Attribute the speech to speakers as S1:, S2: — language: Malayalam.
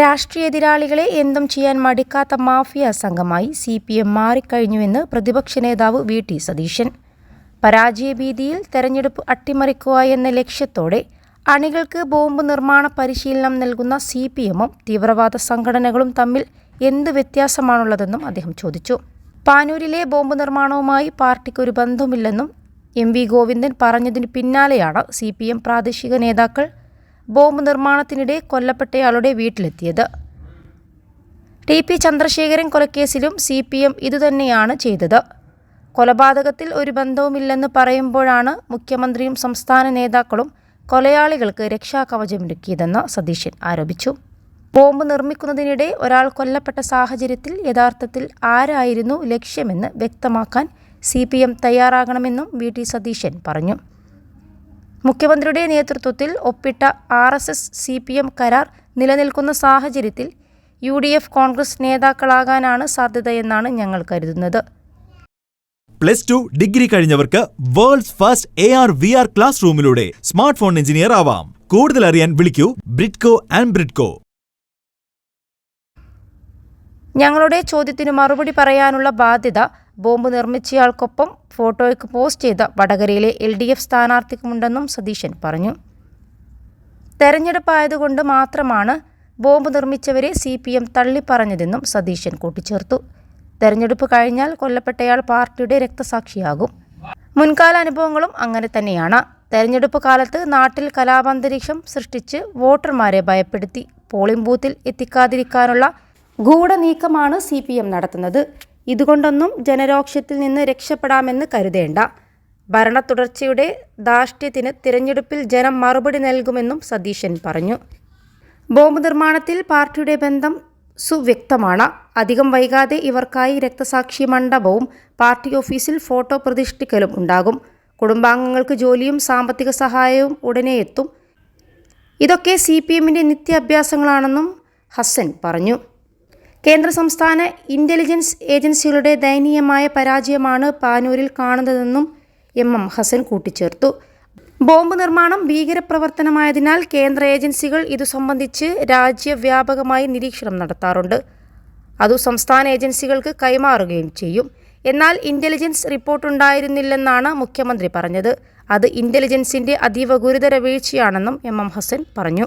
S1: രാഷ്ട്രീയ എതിരാളികളെ എന്തും ചെയ്യാൻ മടിക്കാത്ത മാഫിയ സംഘമായി സി പി എം മാറിക്കഴിഞ്ഞുവെന്ന് പ്രതിപക്ഷ നേതാവ് വി ടി സതീശൻ. പരാജയഭീതിയിൽ തെരഞ്ഞെടുപ്പ് അട്ടിമറിക്കുക എന്ന ലക്ഷ്യത്തോടെ അണികൾക്ക് ബോംബ് നിർമ്മാണ പരിശീലനം നൽകുന്ന സി പി എമ്മും തീവ്രവാദ സംഘടനകളും തമ്മിൽ എന്ത് വ്യത്യാസമാണുള്ളതെന്നും അദ്ദേഹം ചോദിച്ചു. പാനൂരിലെ ബോംബ് നിർമ്മാണവുമായി പാർട്ടിക്ക് ഒരു ബന്ധമില്ലെന്നും എം വി ഗോവിന്ദൻ പറഞ്ഞതിനു പിന്നാലെയാണ് സി പി എം പ്രാദേശിക നേതാക്കൾ ബോംബ് നിർമ്മാണത്തിനിടെ കൊല്ലപ്പെട്ടയാളുടെ വീട്ടിലെത്തിയത്. ടി പി ചന്ദ്രശേഖരൻ കൊലക്കേസിലും സി പി എം ഇതുതന്നെയാണ് ചെയ്തത്. കൊലപാതകത്തിൽ ഒരു ബന്ധവുമില്ലെന്ന് പറയുമ്പോഴാണ് മുഖ്യമന്ത്രിയും സംസ്ഥാന നേതാക്കളും കൊലയാളികൾക്ക് രക്ഷാകവചമൊരുക്കിയതെന്ന് സതീശൻ ആരോപിച്ചു. ബോംബ് നിർമ്മിക്കുന്നതിനിടെ ഒരാൾ കൊല്ലപ്പെട്ട സാഹചര്യത്തിൽ യഥാർത്ഥത്തിൽ ആരായിരുന്നു ലക്ഷ്യമെന്ന് വ്യക്തമാക്കാൻ സി പി എം തയ്യാറാകണമെന്നും വി ടി സതീശൻ പറഞ്ഞു. മുഖ്യമന്ത്രിയുടെ നേതൃത്വത്തിൽ ഒപ്പിട്ട R S S C P M കരാർ നിലനിൽക്കുന്ന സാഹചര്യത്തിൽ യു ഡി എഫ് കോൺഗ്രസ് നേതാക്കളാകാനാണ് സാധ്യതയെന്നാണ് ഞങ്ങൾ കരുതുന്നത്.
S2: Plus two degree കഴിഞ്ഞവർക്ക് world's first A R V R class റൂമിലൂടെ smart phone engineer ആവാം. കൂടുതൽ അറിയാൻ വിളിക്കൂ ബ്രിഡ്കോ ആൻഡ് ബ്രിഡ്കോ.
S1: ഞങ്ങളുടെ ചോദ്യത്തിന് മറുപടി പറയാനുള്ള ബാധ്യത ബോംബ് നിർമ്മിച്ചയാൾക്കൊപ്പം ഫോട്ടോയ്ക്ക് പോസ്റ്റ് ചെയ്ത വടകരയിലെ എൽ ഡി എഫ് സ്ഥാനാർത്ഥിക്കുമുണ്ടെന്നും സതീശൻ പറഞ്ഞു. തെരഞ്ഞെടുപ്പായതുകൊണ്ട് മാത്രമാണ് ബോംബ് നിർമ്മിച്ചവരെ സി പി എം തള്ളിപ്പറഞ്ഞതെന്നും സതീശൻ കൂട്ടിച്ചേർത്തു. തെരഞ്ഞെടുപ്പ് കഴിഞ്ഞാൽ കൊല്ലപ്പെട്ടയാൾ പാർട്ടിയുടെ രക്തസാക്ഷിയാകും. മുൻകാല അനുഭവങ്ങളും അങ്ങനെ തന്നെയാണ്. തെരഞ്ഞെടുപ്പ് കാലത്ത് നാട്ടിൽ കലാപാന്തരീക്ഷം സൃഷ്ടിച്ച് വോട്ടർമാരെ ഭയപ്പെടുത്തി. പോളിംഗ് ബൂത്തിൽ എത്തിക്കാതിരിക്കാനുള്ള ഗൂഢനീക്കമാണ് സി പി എം നടത്തുന്നത്. ഇതുകൊണ്ടൊന്നും ജനരോക്ഷത്തിൽ നിന്ന് രക്ഷപ്പെടാമെന്ന് കരുതേണ്ട. ഭരണ തുടർച്ചയുടെ ധാർഷ്ട്യത്തിന് തിരഞ്ഞെടുപ്പിൽ ജനം മറുപടി നൽകുമെന്നും സതീശൻ പറഞ്ഞു. ബോംബ് നിർമ്മാണത്തിൽ പാർട്ടിയുടെ ബന്ധം സുവ്യക്തമാണ്. അധികം വൈകാതെ ഇവർക്കായി രക്തസാക്ഷി മണ്ഡപവും പാർട്ടി ഓഫീസിൽ ഫോട്ടോ പ്രതിഷ്ഠിക്കലും ഉണ്ടാകും. കുടുംബാംഗങ്ങൾക്ക് ജോലിയും സാമ്പത്തിക സഹായവും ഉടനെ എത്തും. ഇതൊക്കെ സി പി എമ്മിന്റെ നിത്യാഭ്യാസങ്ങളാണെന്നും ഹസൻ പറഞ്ഞു. കേന്ദ്ര സംസ്ഥാന ഇന്റലിജൻസ് ഏജൻസികളുടെ ദയനീയമായ പരാജയമാണ് പാനൂരിൽ കാണുന്നതെന്നും എം എം ഹസൻ കൂട്ടിച്ചേർത്തു. ബോംബ് നിർമ്മാണം ഭീകരപ്രവർത്തനമായതിനാൽ കേന്ദ്ര ഏജൻസികൾ ഇതു സംബന്ധിച്ച് രാജ്യവ്യാപകമായി നിരീക്ഷണം നടത്താറുണ്ട്. അതു സംസ്ഥാന ഏജൻസികൾക്ക് കൈമാറുകയും ചെയ്യും. എന്നാൽ ഇന്റലിജൻസ് റിപ്പോർട്ടുണ്ടായിരുന്നില്ലെന്നാണ് മുഖ്യമന്ത്രി പറഞ്ഞത്. അത് ഇന്റലിജൻസിന്റെ അതീവ ഗുരുതര വീഴ്ചയാണെന്നും എം എം ഹസൻ പറഞ്ഞു.